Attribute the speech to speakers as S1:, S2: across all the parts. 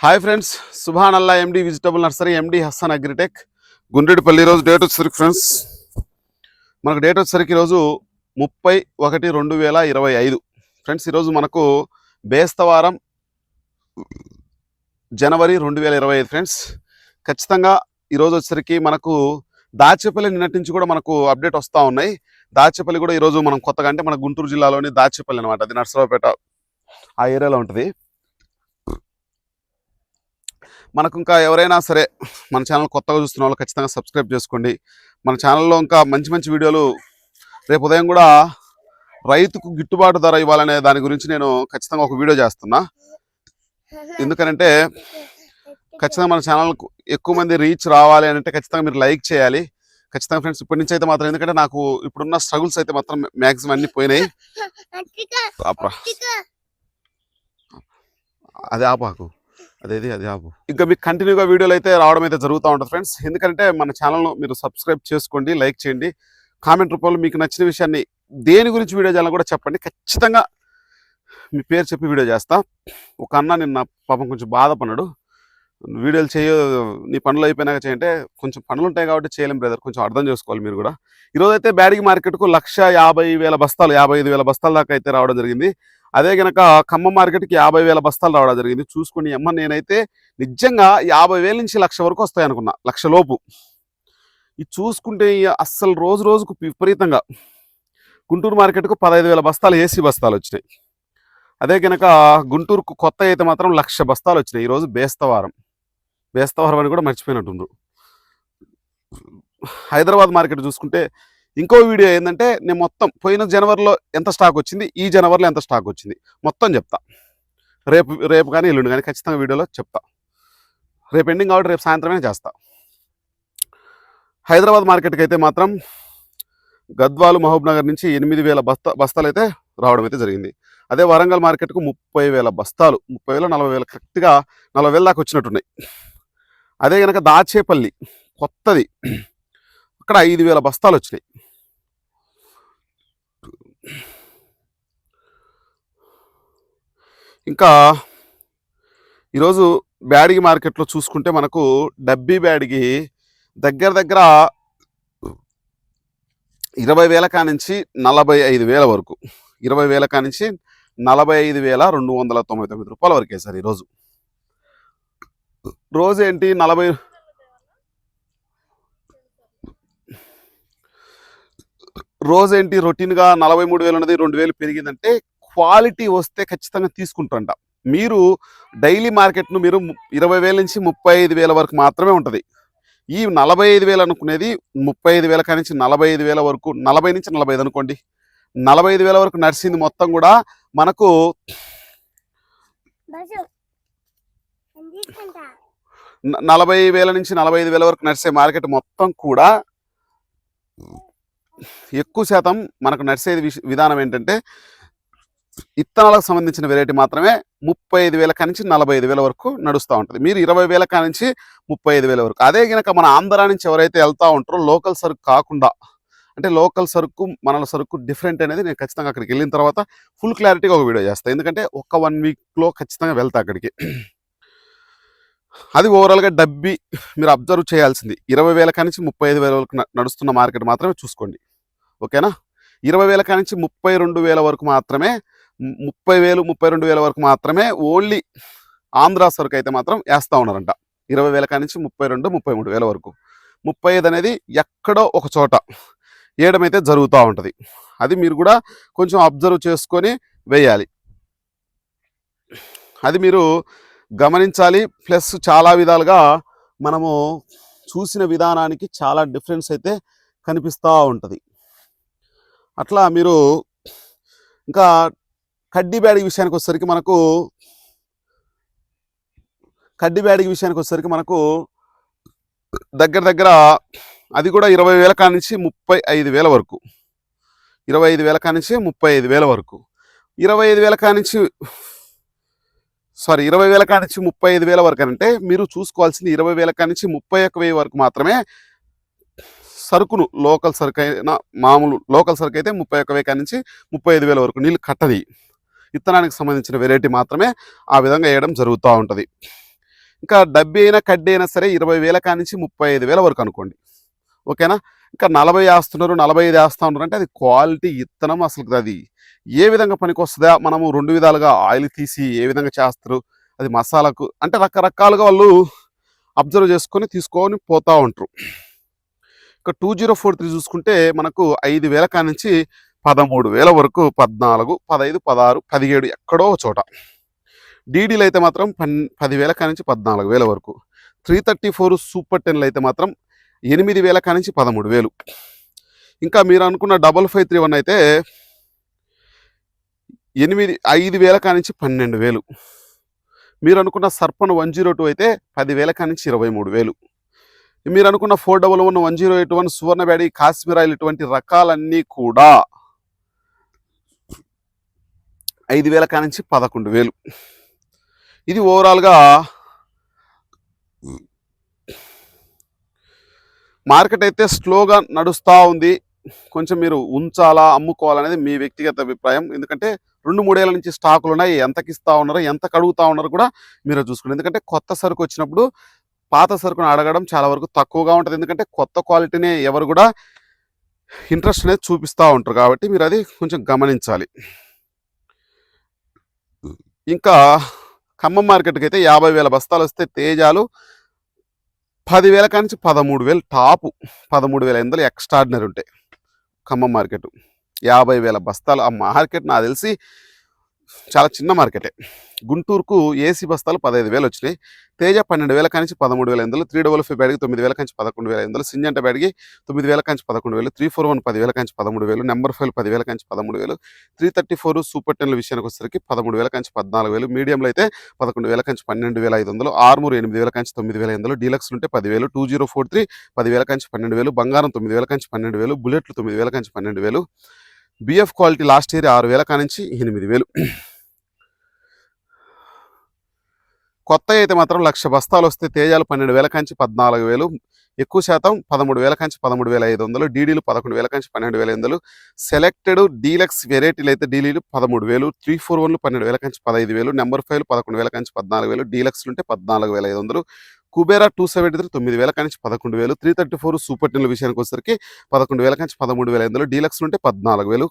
S1: Hi friends Subhan Allah MD vegetable nursery MD Hassan agritech Gundreddipalli ఈరోజు date వచ్చేసరికి friends మనకు date వచ్చేసరికి ఈరోజు ముప్పై ఒకటి రెండు వేల ఇరవై ఐదు. ఫ్రెండ్స్ ఈరోజు మనకు బేస్తవారం జనవరి రెండు వేల ఇరవై ఐదు ఫ్రెండ్స్ ఖచ్చితంగా ఈరోజు వచ్చేసరికి మనకు దాచేపల్లి నిన్నటి నుంచి కూడా మనకు అప్డేట్ వస్తూ ఉన్నాయి. దాచేపల్లి కూడా ఈరోజు మనం కొత్తగా అంటే మన గుంటూరు జిల్లాలోని దాచేపల్లి అనమాట అది నర్సరావుపేట ఆ ఏరియాలో ఉంటుంది. మనకు ఇంకా ఎవరైనా సరే మన ఛానల్ కొత్తగా చూస్తున్న వాళ్ళు ఖచ్చితంగా సబ్స్క్రైబ్ చేసుకోండి. మన ఛానల్లో ఇంకా మంచి మంచి వీడియోలు రేపు ఉదయం కూడా రైతుకు గిట్టుబాటు ధర ఇవ్వాలనే దాని గురించి నేను ఖచ్చితంగా ఒక వీడియో చేస్తున్నా. ఎందుకనంటే ఖచ్చితంగా మన ఛానల్కు ఎక్కువ మంది రీచ్ రావాలి అని అంటే ఖచ్చితంగా మీరు లైక్ చేయాలి. ఖచ్చితంగా ఫ్రెండ్స్ ఇప్పటి నుంచి అయితే మాత్రం ఎందుకంటే నాకు ఇప్పుడున్న స్ట్రగుల్స్ అయితే మాత్రం మ్యాక్సిమం అన్ని పోయినాయి. అది ఆపాకు అదేది అది ఆపు. ఇంకా మీకు కంటిన్యూగా వీడియోలు అయితే రావడం అయితే జరుగుతూ ఉంటుంది ఫ్రెండ్స్. ఎందుకంటే మన ఛానల్ను మీరు సబ్స్క్రైబ్ చేసుకోండి లైక్ చేయండి. కామెంట్ రూపంలో మీకు నచ్చిన విషయాన్ని దేని గురించి వీడియో చేయాలని కూడా చెప్పండి. ఖచ్చితంగా మీ పేరు చెప్పి వీడియో చేస్తా. ఒక అన్న నిన్న పాపం కొంచెం బాధపడ్డాడు. వీడియోలు చేయ నీ పనులు అయిపోయినాక చేయంటే కొంచెం పనులు ఉంటాయి కాబట్టి చేయలేం బ్రదర్. కొంచెం అర్థం చేసుకోవాలి మీరు కూడా. ఈరోజు అయితే బ్యాడిగి మార్కెట్కు లక్ష యాభై వేల బస్తాలు యాభై ఐదు వేల బస్తాల దాకా అయితే రావడం జరిగింది. అదే గనక ఖమ్మం మార్కెట్కి యాభై వేల బస్తాలు రావడం జరిగింది. చూసుకుని అమ్మ నేనైతే నిజంగా యాభై వేల నుంచి లక్ష వరకు వస్తాయి అనుకున్నా లక్ష లోపు. ఇది చూసుకుంటే అస్సలు రోజు రోజుకు విపరీతంగా. గుంటూరు మార్కెట్కు పదహైదు వేల బస్తాలు ఏసీ బస్తాలు వచ్చినాయి. అదే గనక గుంటూరుకు కొత్త అయితే మాత్రం లక్ష బస్తాలు వచ్చినాయి. ఈరోజు బేస్తవారం. బేస్తవారం అని కూడా మర్చిపోయినట్టుండ్రు. హైదరాబాద్ మార్కెట్ చూసుకుంటే ఇంకో వీడియో ఏంటంటే నేను మొత్తం పోయిన జనవరిలో ఎంత స్టాక్ వచ్చింది ఈ జనవరిలో ఎంత స్టాక్ వచ్చింది. మొత్తం చెప్తా. రేపు రేపు కానీ ఎల్లుండి కానీ ఖచ్చితంగా వీడియోలో చెప్తా. రేపు ఎండింగ్ కాబట్టి రేపు సాయంత్రమే చేస్తా. హైదరాబాద్ మార్కెట్కి అయితే మాత్రం గద్వాలు మహబూబ్ నగర్ నుంచి ఎనిమిది వేల బస్తా బస్తాలు అయితే రావడం అయితే జరిగింది. అదే వరంగల్ మార్కెట్కు ముప్పై వేల బస్తాలు ముప్పై వేల నలభై వేల కరెక్ట్గా నలభై వేల దాకా వచ్చినట్టున్నాయి. అదే కనుక దాచేపల్లి కొత్తది. అక్కడ ఐదు వేల బస్తాలు వచ్చినాయి. ఇంకా ఈరోజు బ్యాడిగి మార్కెట్లో చూసుకుంటే మనకు డబ్బీ బ్యాడిగి దగ్గర దగ్గర ఇరవై వేల కానించి నలభై ఐదు వేల వరకు. ఇరవై వేల కానించి నలభై ఐదు వేల రెండు వందల తొంభై తొమ్మిది రూపాయల వరకే సార్ ఈరోజు. రోజు ఏంటి? నలభై రోజు ఏంటి రొటీన్గా నలభై మూడు వేలు ఉన్నది రెండు వేలు పెరిగిందంటే క్వాలిటీ వస్తే ఖచ్చితంగా తీసుకుంటాంట మీరు డైలీ మార్కెట్ను మీరు ఇరవై వేల నుంచి ముప్పై ఐదు వేల వరకు మాత్రమే ఉంటుంది. ఈ నలభై ఐదు వేలు అనుకునేది ముప్పై ఐదు వేల కానించి నలభై ఐదు వేల వరకు నలభై నుంచి నలభై ఐదు అనుకోండి. నలభై ఐదు వేల వరకు నడిచింది మొత్తం కూడా మనకు నలభై వేల నుంచి నలభై ఐదు వేల వరకు నడిచే మార్కెట్ మొత్తం కూడా ఎక్కువ శాతం మనకు నడిచేది విష- విధానం ఏంటంటే ఇత్తనాలకు సంబంధించిన వెరైటీ మాత్రమే ముప్పై ఐదు వేల కానించి నలభై ఐదు వేల వరకు నడుస్తూ ఉంటుంది. మీరు ఇరవై వేల కానించి ముప్పై ఐదు వేల వరకు. అదే కనుక మన ఆంధ్ర నుంచి ఎవరైతే వెళ్తూ ఉంటారో లోకల్ సరుకు కాకుండా అంటే లోకల్ సరుకు మన సరుకు డిఫరెంట్ అనేది నేను ఖచ్చితంగా అక్కడికి వెళ్ళిన తర్వాత ఫుల్ క్లారిటీగా ఒక వీడియో చేస్తాను ఎందుకంటే ఒక వన్ వీక్లో ఖచ్చితంగా వెళ్తా అక్కడికి. అది ఓవరాల్గా డబ్బి మీరు అబ్జర్వ్ చేయాల్సింది. ఇరవై వేల కానించి ముప్పై ఐదు వేల వరకు నడుస్తున్న మార్కెట్ మాత్రమే చూసుకోండి. ఓకేనా? ఇరవై వేల కానించి ముప్పై రెండు వేల వరకు మాత్రమే ముప్పై వేలు ముప్పై రెండు వేల వరకు మాత్రమే ఓన్లీ ఆంధ్ర సరుకు అయితే మాత్రం వేస్తూ ఉన్నారంట. ఇరవై వేల కానించి ముప్పై రెండు ముప్పై మూడు వేల వరకు. ముప్పై ఐదు అనేది ఎక్కడో ఒక చోట వేయడమైతే జరుగుతూ ఉంటుంది. అది మీరు కూడా కొంచెం అబ్జర్వ్ చేసుకొని వేయాలి. అది మీరు గమనించాలి. ప్లస్ చాలా విధాలుగా మనము చూసిన విధానానికి చాలా డిఫరెన్స్ అయితే కనిపిస్తూ ఉంటుంది. అట్లా మీరు ఇంకా కడ్డీ బ్యాడిగి విషయానికి వచ్చేసరికి మనకు కడ్డీ బ్యాడిగి విషయానికి వచ్చేసరికి మనకు దగ్గర దగ్గర అది కూడా ఇరవై వేల కానించి ముప్పై ఐదు వేల వరకు. ఇరవై ఐదు వేల కానించి ముప్పై ఐదు వేల వరకు. ఇరవై ఐదు వేల కానించి సారీ ఇరవై వేల కానించి ముప్పై ఐదు వేల వరకు అంటే మీరు చూసుకోవాల్సింది ఇరవై వేల కానించి ముప్పై ఒక్క వెయ్యి వరకు మాత్రమే సరుకును లోకల్ సరుకు అయినా మామూలు లోకల్ సరుకు అయితే ముప్పై ఒక్క వెయ్యి కానించి ముప్పై ఐదు వేల వరకు నీళ్ళు కట్టది. విత్తనానికి సంబంధించిన వెరైటీ మాత్రమే ఆ విధంగా వేయడం జరుగుతూ ఉంటుంది. ఇంకా డబ్బీ అయినా కడ్డీ అయినా సరే ఇరవై వేల కానించి ముప్పై ఐదు వేల వరకు అనుకోండి. ఓకేనా? ఇంకా నలభై వేస్తున్నారు నలభై ఐదు వేస్తూ ఉన్నారు అంటే అది క్వాలిటీ ఇత్తనం అసలు అది. ఏ విధంగా పనికి వస్తుందా మనము రెండు విధాలుగా ఆయిల్ తీసి ఏ విధంగా చేస్తారు? అది మసాలాకు అంటే రకరకాలుగా వాళ్ళు అబ్జర్వ్ చేసుకొని తీసుకొని పోతూ ఉంటారు. యొక్క టూ జీరో ఫోర్ త్రీ చూసుకుంటే మనకు ఐదు వేల కానించి పదమూడు వేల వరకు పద్నాలుగు పదహైదు పదహారు పదిహేడు ఎక్కడో చోట. డీడీలు అయితే మాత్రం పన్ పదివేల కానించి పద్నాలుగు వేల వరకు. త్రీ థర్టీ ఫోర్ సూపర్ టెన్లు అయితే మాత్రం ఎనిమిది వేల కానించి పదమూడు వేలు. ఇంకా మీరు అనుకున్న డబల్ ఫైవ్ త్రీ వన్ అయితే ఎనిమిది ఐదు వేల కానించి పన్నెండు వేలు. మీరు అనుకున్న సర్పన్ వన్ జీరో టూ అయితే పదివేల కానించి ఇరవై మూడు వేలు. మీరు అనుకున్న four double one one zero eight one Suvarna Byadgi Kashmir oil ఇటువంటి రకాలన్నీ కూడా ఐదు వేల కానించి పదకొండు వేలు. ఇది ఓవరాల్గా మార్కెట్ అయితే స్లోగా నడుస్తూ ఉంది. కొంచెం మీరు ఉంచాలా అమ్ముకోవాలనేది మీ వ్యక్తిగత అభిప్రాయం. ఎందుకంటే రెండు మూడేళ్ళ నుంచి స్టాకులు ఉన్నాయి. ఎంతకి ఉన్నారో ఎంత కడుగుతా ఉన్నారో కూడా మీరు చూసుకోండి. ఎందుకంటే కొత్త సరుకు వచ్చినప్పుడు పాత సరుకును అడగడం చాలా వరకు తక్కువగా ఉంటుంది. ఎందుకంటే కొత్త క్వాలిటీనే ఎవరు కూడా ఇంట్రెస్ట్ అనేది చూపిస్తూ ఉంటారు కాబట్టి మీరు అది కొంచెం గమనించాలి. ఇంకా ఖమ్మం మార్కెట్కి అయితే యాభై వేల బస్తాలు వస్తే తేజాలు పదివేల కానించి పదమూడు వేలు టాపు. పదమూడు వేల ఎనిమిది ఎక్స్ట్రాడినరీ ఉంటాయి ఖమ్మం మార్కెట్. యాభై వేల బస్తాలు ఆ మార్కెట్ నాకు తెలిసి చాలా చిన్న మార్కెటే. గుంటూరుకు ఏసీ బస్తాలు పదహైదు వేలు వచ్చినాయి. తేజ పన్నెండు వేల కానించి పదమూడు వేల ఎనిమిది త్రీ డబల్ ఫైవ్ బ్యాడ్కి తొమ్మిది వేల కాంచి పదకొండు వేల ఎనిమిది సింజంట బ్యాడ్కి తొమ్మిది వేల కాంచి పదకొండు వేలు త్రీ ఫోర్ వన్ పదివేల కాంచి పదమూడు వేలు నెంబర్ ఫైవ్ పదివేల కాంచి పదమూడు వేలు త్రీ థర్టీ ఫోర్ సూపర్ టెన్ల విషయానికి వచ్చేసరికి పదమూడు వేల కాంచి పద్నాలుగు వేలు మీడియంలో అయితే పదకొండు వేల కాంచి పన్నెండు వేల ఐదు వందలు ఆర్మూరు ఎనిమిది వేల కాంచి తొమ్మిది వేల ఎనిమిది డీలక్స్ ఉంటే పదివేలు టూ జీరో ఫోర్ త్రీ పదివేల కాంచి పన్నెండు వేలు బంగారం తొమ్మిది వేల కాంచి పన్నెండు వేలు బుల్లెట్లు తొమ్మిది వేల కాంచి పన్నెండు వేలు బిఎఫ్ క్వాలిటీ లాస్ట్ ఇయర్ ఆరు వేల కానించి ఎనిమిది వేలు కొత్త అయితే మాత్రం లక్ష బస్తాలు వస్తే తేజాలు పన్నెండు వేల కంచి పద్నాలుగు వేలు ఎక్కువ శాతం పదమూడు వేల కంచి పదమూడు వేల ఐదు వందలు డీడీలు పదకొండు వేల కంచి పన్నెండు వేల ఐదు వందలు సెలెక్టెడ్ డీలక్స్ వెరైటీలు అయితే డీలీలు పదమూడు వేలు త్రీ ఫోర్ వన్లు పన్నెండు వేల కంచి పదహైదు వేలు నెంబర్ ఫైవ్ పదకొండు వేల కంచి పద్నాలుగు వేలు డీలక్స్లు ఉంటే పద్నాలుగు వేల ఐదు వందలు కుబేరా టూ సెవెంటీ త్రీ తొమ్మిది వేల నుంచి పదకొండు వేలు త్రీ థర్టీ ఫోర్ సూపర్ టెన్ల విషయానికి వచ్చేసరికి పదకొండు వేల కాంచి పదమూడు వేల ఐదు వందలు డీలక్స్లు ఉంటే పద్నాలుగు వేలు.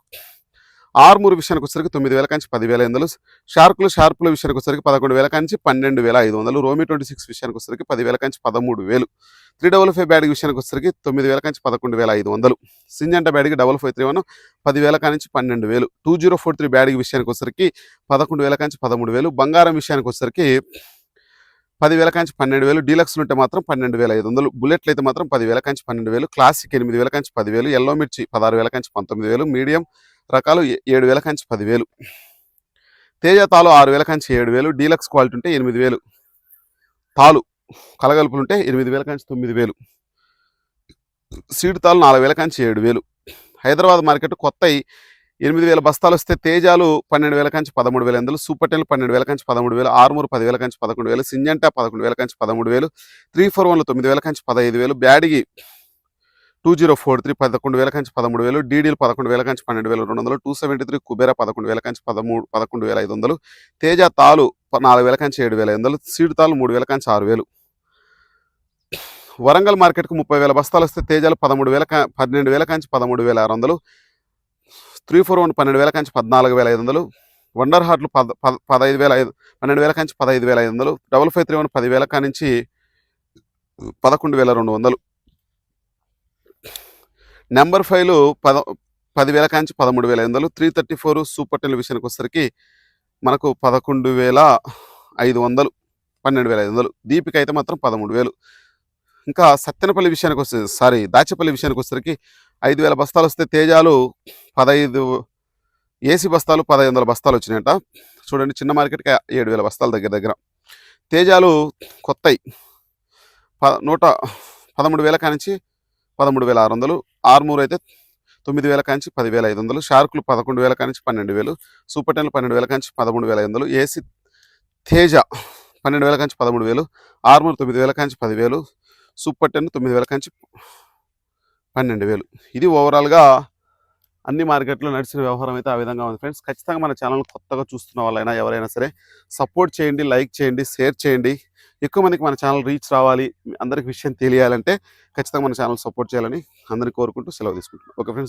S1: ఆర్మూర్ విషయానికి వచ్చరికి తొమ్మిది వేల కాంచి పదివేల ఐదు వందలు షార్కులు షార్పుల విషయానికి వచ్చేసరికి పదకొండు వేల కాంచి పన్నెండు వేల ఐదు వందలు రోమి ట్వంటీ సిక్స్ విషయానికి వచ్చరికి పదివేల కాంచి పదమూడు వేలు. త్రీ డబల్ ఫైవ్ బ్యాడ్ విషయానికి వచ్చరికి తొమ్మిది వేల కాంచి పదకొండు వేల ఐదు వందలు. సింజంట బ్యాడ్కి డబల్ ఫైవ్ త్రీ వన్ పదివేల కాంచి పన్నెండు వేలు. టూ జీరో ఫోర్ త్రీ బ్యాడ్ విషయానికి వచ్చరికి పదకొండు వేల కాంచి పదమూడు వేలు. బంగారం విషయానికి వచ్చరికి పదివేల కాంచి పన్నెండు వేలు. డీలక్స్లు ఉంటే మాత్రం పన్నెండు వేల ఐదు వందలు. బుల్లెట్లు అయితే మాత్రం పదివేల కాంచి పన్నెండు వేలు. క్లాసిక్ ఎనిమిది వేల కాంచి పదివేలు. ఎల్లో మిర్చి పదహారు వేల కాంచి పంతొమ్మిది వేలు. మీడియం రకాలు ఏడు వేల కంచి పదివేలు. తేజ తాలు ఆరు వేల కంచి ఏడు వేలు. డీలక్స్ క్వాలిటీ ఉంటే ఎనిమిది వేలు. తాలు కలగలుపులు ఉంటే ఎనిమిది వేల కంచి తొమ్మిది వేలు. సీడ్ తాలు నాలుగు వేల కంచి ఏడు వేలు. హైదరాబాద్ మార్కెట్ కొత్త ఎనిమిది వేల బస్తాలు వస్తే తేజాలు పన్నెండు వేల కంచి పదమూడు వేల ఎందులు సూపర్ టెన్లు పన్నెండు వేల కంచి పదమూడు వేలు ఆరుమూరు పదివేల కంచి పదకొండు వేలు సింజంటా పదకొండు వేల కంచి పదమూడు వేలు త్రీ ఫోర్ వన్లు తొమ్మిది వేల కంచి పదహైదు వేలు Byadgi two zero four three పదకొండు వేల కంచి పదమూడు వేలు డీడీలు పదకొండు వేల కంచి పన్నెండు వేల రెండు వందలు టూ సెవెంటీ త్రీ కుబేరా పదకొండు వేల కంచి పదమూడు పదకొండు వేల ఐదు వందలు తేజ తాలు నాలుగు వేల కంచి ఏడు వేల ఐదు వందలు సీడ్ తాలు మూడు వేల కంచి ఆరు వేలు. వరంగల్ మార్కెట్కు ముప్పై వేల బస్తాలు వస్తే తేజాలు పదమూడు వేల పన్నెండు వేల కంచి పదమూడు వేల ఆరు వందలు త్రీ ఫోర్ వన్ పన్నెండు వేల కంచి పద్నాలుగు వేల ఐదు వందలు వండర్ హార్ట్లు పద పదహైదు వేల ఐదు పన్నెండు వేల కంచి పదహైదు వేల ఐదు వందలు డబల్ ఫైవ్ త్రీ వన్ పదివేల కానించి పదకొండు వేల రెండు వందలు. నెంబర్ ఫైవ్లు పద పదివేల కాంచి పదమూడు వేల ఐదు వందలు three thirty four super ten విషయానికి వచ్చేసరికి మనకు పదకొండు వేల ఐదు వందలు పన్నెండు వేల ఐదు వందలు. దీపిక అయితే మాత్రం పదమూడు వేలు. ఇంకా సత్తెనపల్లి విషయానికి వస్తే సారీ దాచేపల్లి విషయానికి వచ్చేసరికి ఐదు వేల బస్తాలు వస్తే తేజాలు పదహైదు ఏసీ బస్తాలు పదహైదు వందల బస్తాలు వచ్చినాయట. చూడండి చిన్న మార్కెట్కి ఏడు వేల బస్తాల దగ్గర దగ్గర. తేజాలు కొత్తయి. ప నూట పదమూడు వేల కానించి పదమూడు వేల ఆరు వందలు ఆర్మూర్ అయితే తొమ్మిది వేల కాంచి పదివేల ఐదు వందలు షార్కులు పదకొండు వేల కాంచి పన్నెండు వేలు సూపర్ టెన్లు పన్నెండు వేల కాంచి పదమూడు వేల ఐదు వందలు ఏసీ తేజ పన్నెండు వేల కాంచి పదమూడు వేలు ఆర్మూర్ తొమ్మిది వేల కాంచి పదివేలు సూపర్ టెన్ తొమ్మిది వేల కాంచి పన్నెండు వేలు. ఇది ఓవరాల్గా అన్ని మార్కెట్లో నడిచిన వ్యవహారం అయితే ఆ విధంగా ఉంది. ఫ్రెండ్స్ ఖచ్చితంగా మన ఛానల్ కొత్తగా చూస్తున్న వాళ్ళైనా ఎవరైనా సరే సపోర్ట్ చేయండి లైక్ చేయండి షేర్ చేయండి. ఎక్కువ మందికి మన ఛానల్ రీచ్ రావాలి అందరికి విషయం తెలియాలంటే ఖచ్చితంగా మన ఛానల్ సపోర్ట్ చేయాలని అందరిని కోరుకుంటూ సెలవు తీసుకుంటున్నాను ఓకే ఫ్రెండ్స్.